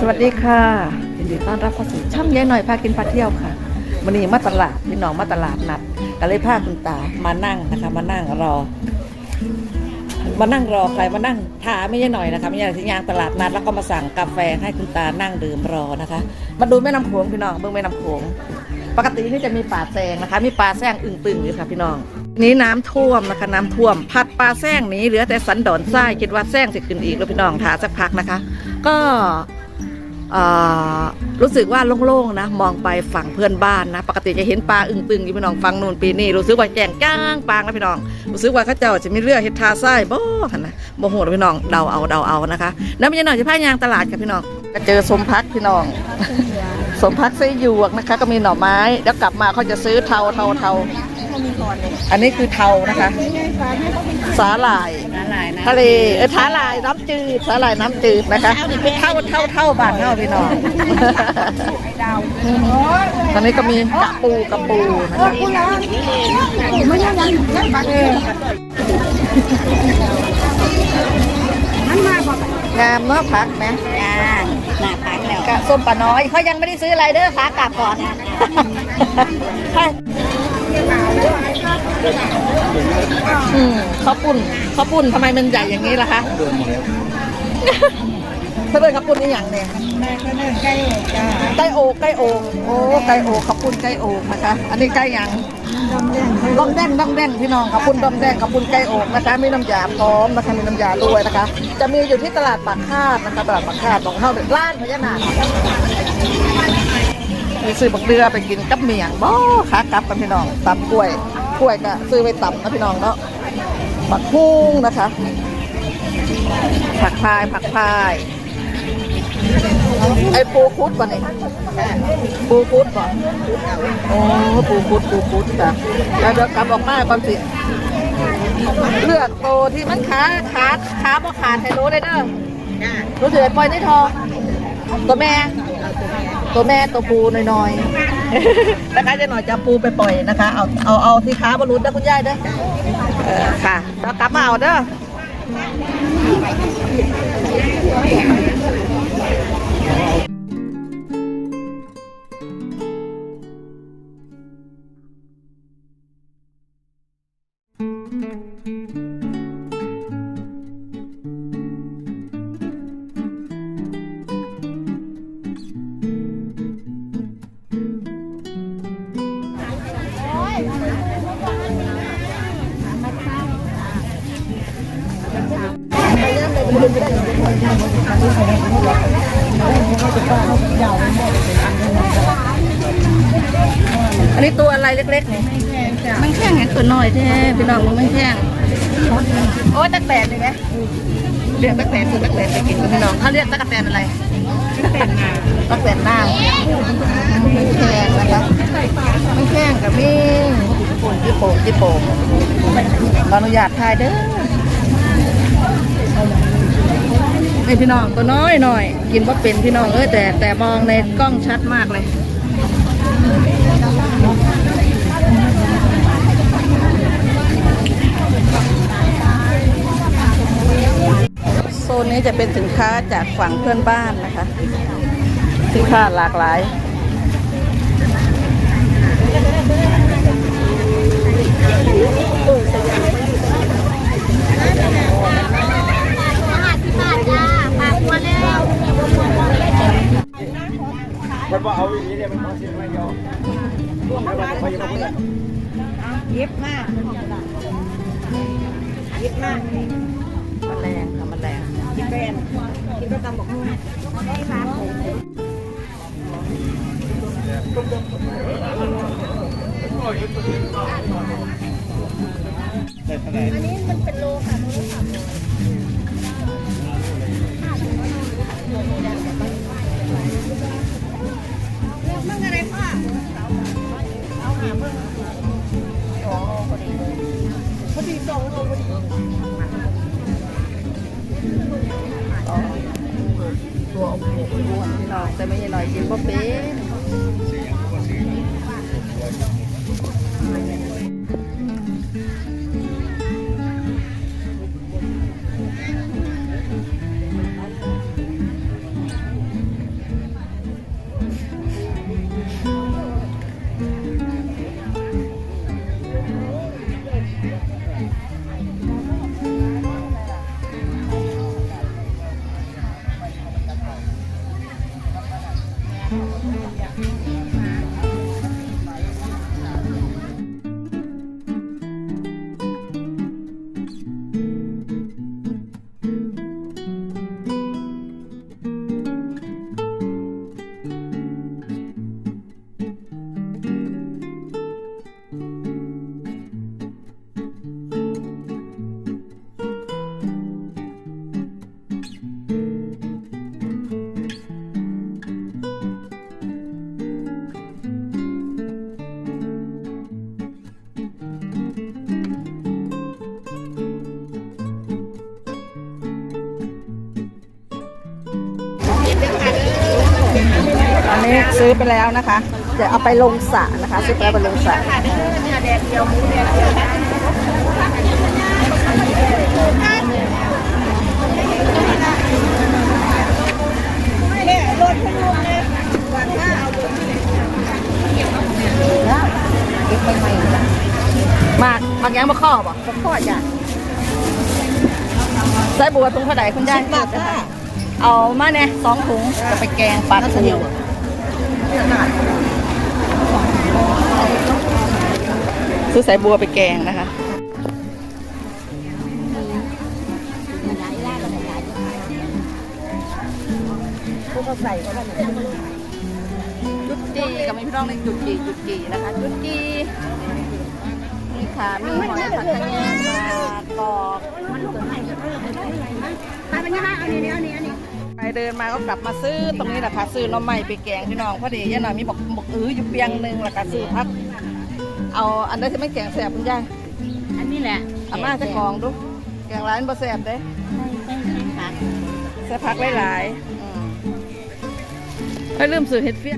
สวัสดีค่ะยินดีต้อนรับเข้าสู่ช่องยายหน่อยพากินพาเที่ยวค่ะวันนี้มาตลาดพี่น้องมาตลาดนัดก็เลยพาคุณตามานั่งนะคะ มานั่งรอ มานั่งรอใครมานั่งทาไม่ใช่หน่อยนะคะไม่ใช่ที่ยางตลาดนัดแล้วก็มาสั่งกาแฟให้คุณตานั่งดื่มรอนะคะ มาดูแม่น้ำโขงพี่น้องเบื้องแม่น้ำโขงปกตินี่จะมีป่าแซงนะคะ มีปลาแซงอึ่งตึงอยู่ค่ะพี่น้องนี้น้ำท่วมนะคะน้ำท่วม พัดปลาแซงหนี้เหลือแต่สันดอนทรายคิดว่าแซงจะขึ้นอีกแล้วพี่น้องถาสักพักนะคะ ก็รู้สึกว่าโล่งๆนะ มองไปฝั่งเพื่อนบ้านนะ ปกติจะเห็นปลาอึ่งตึงอยู่พี่น้องฟังนู่นปีนี้รู้สึกว่าแจงก้างปางนะพี่น้อง รู้สึกว่าข้าเจ้าจะมีเรือเฮ็ดทาไส้บ่หันนะบ่โหดพี่น้องเดาเอาเดาเอานะคะ แล้วไม่น้องจะพายางตลาดกับพี่น้องก็เจอสมพักพี่น้อง สมพักไส้หยวกนะคะ ก็มีหน่อไม้แล้วกลับมาเขาจะซื้อเทาเทาเทาอันนี้คือเทานะคะ สาหร่ายทะเลเออสาหร่ายน้ำจืดสาหร่ายน้ำจืดนะคะเท่าเท่าเท่าบ้านเท่าพี่น้องตอนนี้ก็มีกระปูกระปูนะคะงามเนาะพักนะจ้าหน้าพักแล้ว กะส้มปลาน้อยเขายังไม่ได้ซื้ออะไรเด้อขากลับก่อนใช่อืมข้าวปุ้นข้าวปุ้นทำไมมันใหญ่อย่างนี้ล่ะคะเขาเลยข้าวปุ้นนี่อย่างเนี่ยแม่ก็เดินใกล้จ้าไก่โอกไก่โอกโอ้ไก่โอกข้าวปุ้นไก่โอกนะคะ อันนี้ไก่หยังดำแดงด้อมแดงด้อมแดงพี่น้องข้าวปุ้นด้อมแดงข้าวปุ้นไก่โอกนะคะมีน้ำยาพร้อมนะคะมีน้ำยาด้วยนะคะ จะมีอยู่ที่ตลาดปากคาดนะคะตลาดปากคาดของเข้าเด็ดร้านพญานาคมีซื้อบักเดือไปกินกับเมียงบ่ขากลับกันพี่น้องตำกล้วยกล้วยก็ซื้อไปตำนะพี่น้องเนาะผักพุ้งนะคะ ผักพายผักพายไอ้ปูคุดป่ะนี่ปูคุดป่ะโอ้ปูคุดปูคุดจ้ะแล้วเดี๋ยวกลับออกมาก่อนสิ เลือกโตที่มันขาขาขาบ่ขาดไฮโลได้เด้อจ้ารู้สึกปล่อยได้ทองตัวแม่ ตัวแม่ตัวปูน้อยๆนะคะจะหน่อยจะเอาปูไปปล่อยนะคะ เอาเอาเอาที่ค้าบรรลุนะคุณยายเด้อเออค่ะแล้วกลับมาเอาเด้อ อันนี้ตัวอะไรเล็กๆนี่มันแข้งเห็นตัวน้อยแท้พี่น้องมันไม่แข้งโอ้ยตะแตนเลยไหมเรียกตะแตนคือตะแตนไปกินกับพี่น้องเขาเรียกตะกะแตนอะไรตะแตนหน้ามันแข้งนะคะมันแข้งกับมีญี่ปุ่นญี่ปุ่นญี่ปุ่นขออนุญาตถ่ายเด้อ นี่พี่น้องตัวน้อยหน่อย กินว่าเป็นพี่น้องเอ้ยแต่แต่มองในกล้องชัดมากเลยโซนนี้จะเป็นสินค้าจากฝั่งเพื่อนบ้านนะคะ สินค้าหลากหลาย มันว่าเอาอย่างนี้เนี่ยมันมาสิไม่เดียวไปยังไง ยิบมากยิบมากแมลงค่ะแมลงกินแบนกินประจำบอกนู่นได้ค่ะได้เท่าไหร่อันนี้มันเป็นโลค่ะโลละเลือกมึงอะไรพ่อเอาหาเมึ งโอ้พอดีเลยพอดีสองโลพอดีตัวอมหมูอ้วนพี่น้องแต่ไม่ใช่หน่อยกินบ่เป็น Mm-hmm. นนี้ซื้อไปแล้วนะคะจะเอาไปลงสระนะคะ ซื้อไปแล้วไปลงสระค่ะเด้อเนื้อแดดเดียวหมูแดดเดียวนะแม่รถพลุงเลยวันหน้าเอาบุญแล้วเก็บใหม่ๆนะมากมากยังมาข้อบ่ก็พ่อจ้ะใส่บัวถุงเท่าไหร่คุณยายสิบบาทค่ะเอามาเนี่ยสองถุงจะไปแกงปลาทู ซื้อสายบัวไปแกงนะคะจุดจีกับไม่พี่น้องในจุดจีจุดจีนะคะ จุดจีนี่ค่ะ มีหอยผัดกระเทียมปลากรอบไปเป็นยังไงเอานี่เอานี่เอานี่ ไปเดินมาก็กลับมาซื้อตรงนี้แหละค่ะซื้อหน้ำใหม่ไปแกงพี่น้องพอดีย่าหน่อยมีบอกบอกอื้ออยู่เปียงหนึ่งแล้วก็ซื้อพัก เอาอันใดที่ไม่แกงแสบคุณยายอันนี้แหละอาม่าจะกองดูแกงร้านบ่แสบเด้ใช่ใช่ค่ะใส่พักหลายๆอืมไม่ลืมซื้อเห็ดเฟี้ย